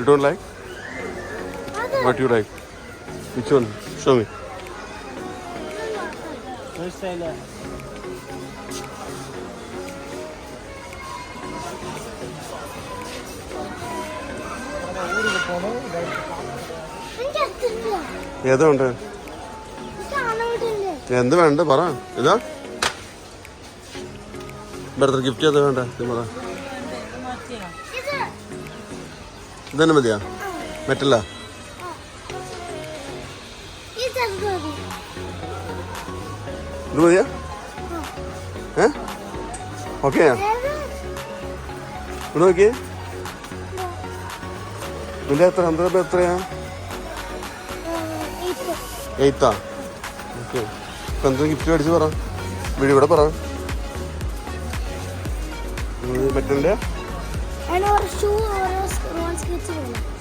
You don't like? What you like? Which one? Show me. ഏതാ? എന്ത് വേണ്ട പറ ഇതാ ഇവിടുത്തെ ഗിഫ്റ്റ് ഏതാ വേണ്ട പറ ഇതന്നെ മതിയാ. മെറ്റല്ല. ഇത് മതിയാ? ഏ? ഓക്കെ? ഇവിടെ നോക്കിയേ. ഇതിന്റെ എത്ര? എത്രയാ. എയ്ത്താ ഓക്കെ. ഇപ്പൊ എന്താ ഗിഫ്റ്റ് മേടിച്ച് പറ. വീട് ഇവിടെ പറ. മറ്റേ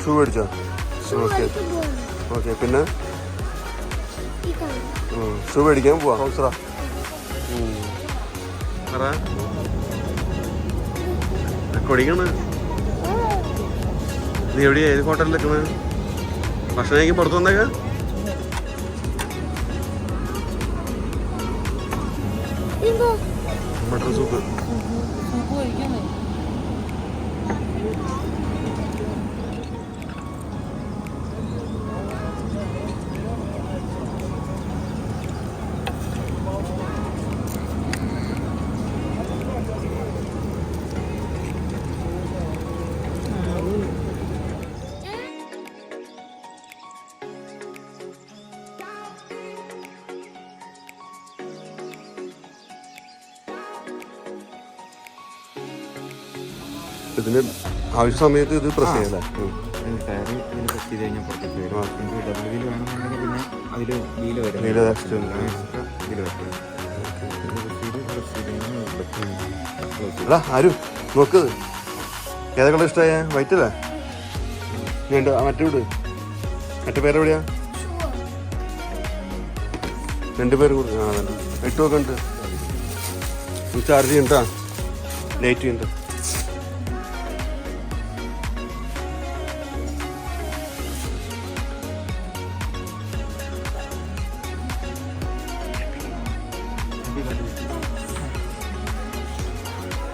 ഷൂ മേടിച്ചോ? ഷൂ ഓക്കെ ഓക്കെ പിന്നെ? ഷൂ മേടിക്കാൻ പോവാ ഹൗസറാ. കൊടിക്കണ് നീ എവിടെയാ? ഏത് ഹോട്ടലിൽ നിൽക്കണ്? ഭക്ഷണം കഴിക്കാൻ പുറത്ത് വന്നേക്ക. മട്ടൺ സൂപ്പ് ഇതിന് ആവശ്യ സമയത്ത് ഇത് പ്രസ് ചെയ്യല്ലേ ആരു ടയർ ഇതിൽ പ്രസ് ചെയ്ത് കഴിഞ്ഞാൽ പുറത്തേക്ക് വരും. നമുക്ക് ഡബിൾ വീൽ വേണമെന്നുണ്ടെങ്കിൽ പിന്നെ അതിൽ വീൽ വരും. നീല extra ഉണ്ട്. എക്സ്ട്രാ വീൽ വരും പ്രസ് ചെയ്ത് പ്രസ് ചെയ്ത് കഴിഞ്ഞാൽ പറ്റും. Close ചെയ്യും. എടാ ആരും? നോക്ക്. ഏതാ കളർ ഇഷ്ടമായ വൈറ്റ് അല്ലേ? വേണ്ട മറ്റേ വിട്. മറ്റേ പേരെവിടെയാ രണ്ട് പേര് കൂടി. ആ അതന്നെ. ഇട്ട് നോക്കണ്ട് ചാർജ് ചെയ്യണ്ടാ ലൈറ്റ് ചെയ്യണ്ട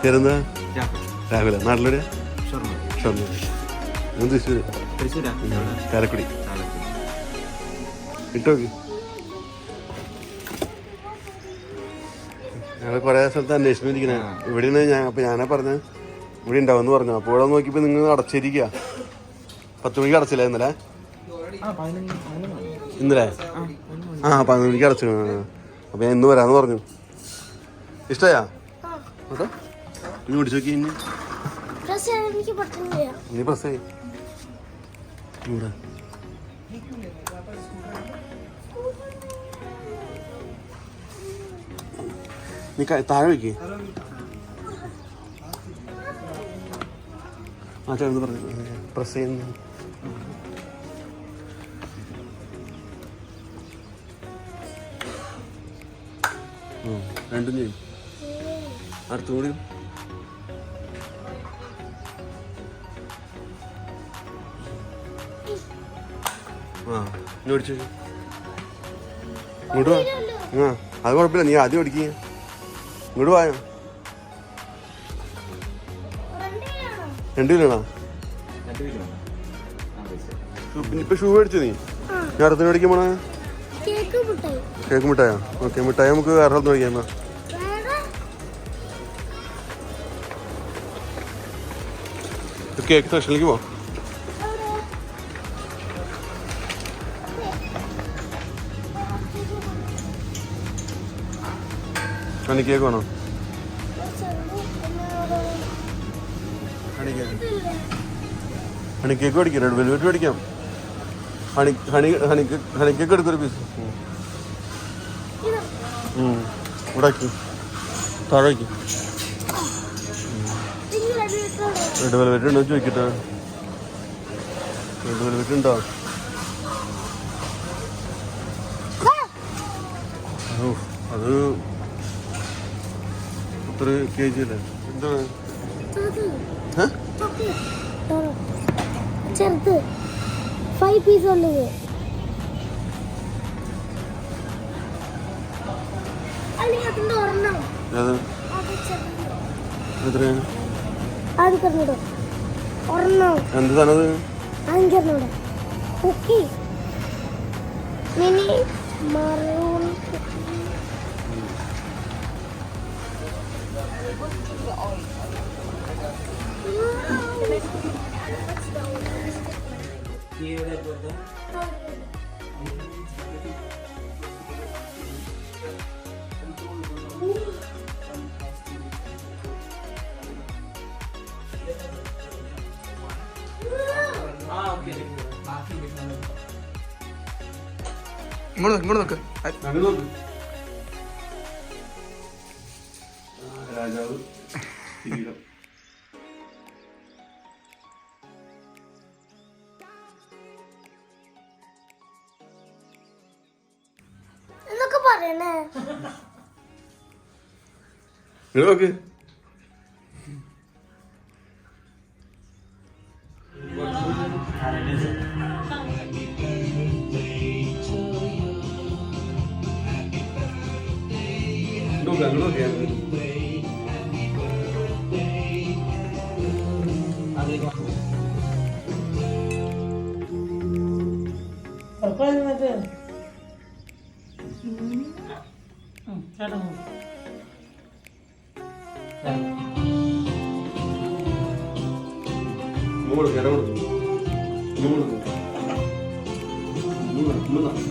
ചേരുന്ന രാത്രി. രാവിലെ നാട്ടിലൊരു ഷൊർണൂർ. ഞാൻ തൃശ്ശൂർ ചാലക്കുടി. ഇട്ടോക്ക് ഞങ്ങൾ കുറേ സ്ഥലത്ത് അന്വേഷിച്ചിരിക്കണേ ഇവിടെയാണ് ഞാൻ അപ്പൊ ഞാനാ പറഞ്ഞ ഇവിടെ ഉണ്ടാവും പറഞ്ഞു. അപ്പോൾ ഇവിടെ നോക്കിയപ്പോൾ നിങ്ങൾ അടച്ചിരിക്കുക പത്ത് മണിക്ക് അടച്ചില്ല ഇന്നലെ. ഇന്നലെ. ആ പതിനൊന്ന് മണിക്ക് അടച്ചു അപ്പൊ ഞാൻ ഇന്ന് വരാന്ന് പറഞ്ഞു. ഇഷ്ടയാ? കേട്ടോ നീ ഓടിച്ചു നോക്കി ഇനി. നീ പ്രസ് ഇവിടെ. നീ താഴെ വയ്ക്കേ ആ ചേർന്ന് പറഞ്ഞു. പ്രസ് ചെയ്യുന്നു. രണ്ടും ചെയ്യും. അടുത്തും കൂടി. ആ ഇനി ഓടിച്ചു ഇങ്ങോട്ട് വാ. ആ അത് കുഴപ്പമില്ല. നീ ആദ്യം ഓടിക്കുക ഇങ്ങോട്ട് വായോ രണ്ട് കിലോണോ? ഇപ്പൊ ഷൂ മേടിച്ചു നീ? ഞാൻ അടുത്തിന് മേടിക്കാൻ പോണേ? കേക്ക് മിഠായോ ഓക്കെ മിഠായി നമുക്ക് വേറെ ഒന്ന് കഴിക്കാം എന്നാ. കേക്ക് സെക്ഷനിലേക്ക് പോവാം ഹണി കേക്ക് വേണോ? Honey cake? ഹണി കേക്ക് മേടിക്കാം. റെഡ് വെൽവെറ്റ് മേടിക്കാം. Honey honey honey cake honey cake എടുക്കൊരു piece ഇവിടെ താഴെ. റെഡ് വെൽവെറ്റ് ഉണ്ടോ ചോദിക്കട്ടെ. റെഡ് വെൽവെറ്റ് ഉണ്ടോ? അത് എത്ര കെ ജി അല്ലേ? എന്താണ്. ചെറുത്. ഫൈവ് പീസ് ഉള്ളത്. അല്ലെങ്കിൽ കുക്കി മിനി മറൂൺ ഇങ്ങോട്ട് ഇങ്ങോട്ട് നോക്ക്. അങ്ങോട്ട് നോക്ക്. ആ, രാജാവ് കിരീടം. പറയണേ ഇങ്ങോട്ട് നോക്ക് ഇങ്ങോട്ട് നോക്ക്, അങ്ങോട്ട് നോക്ക്. ഇങ്ങോട്ട് കൊടുക്ക്, ഇടം. ഇങ്ങോട്ട് കൊടുക്ക്. ഇങ്ങോട്ട്, ഇങ്ങോട്ട്.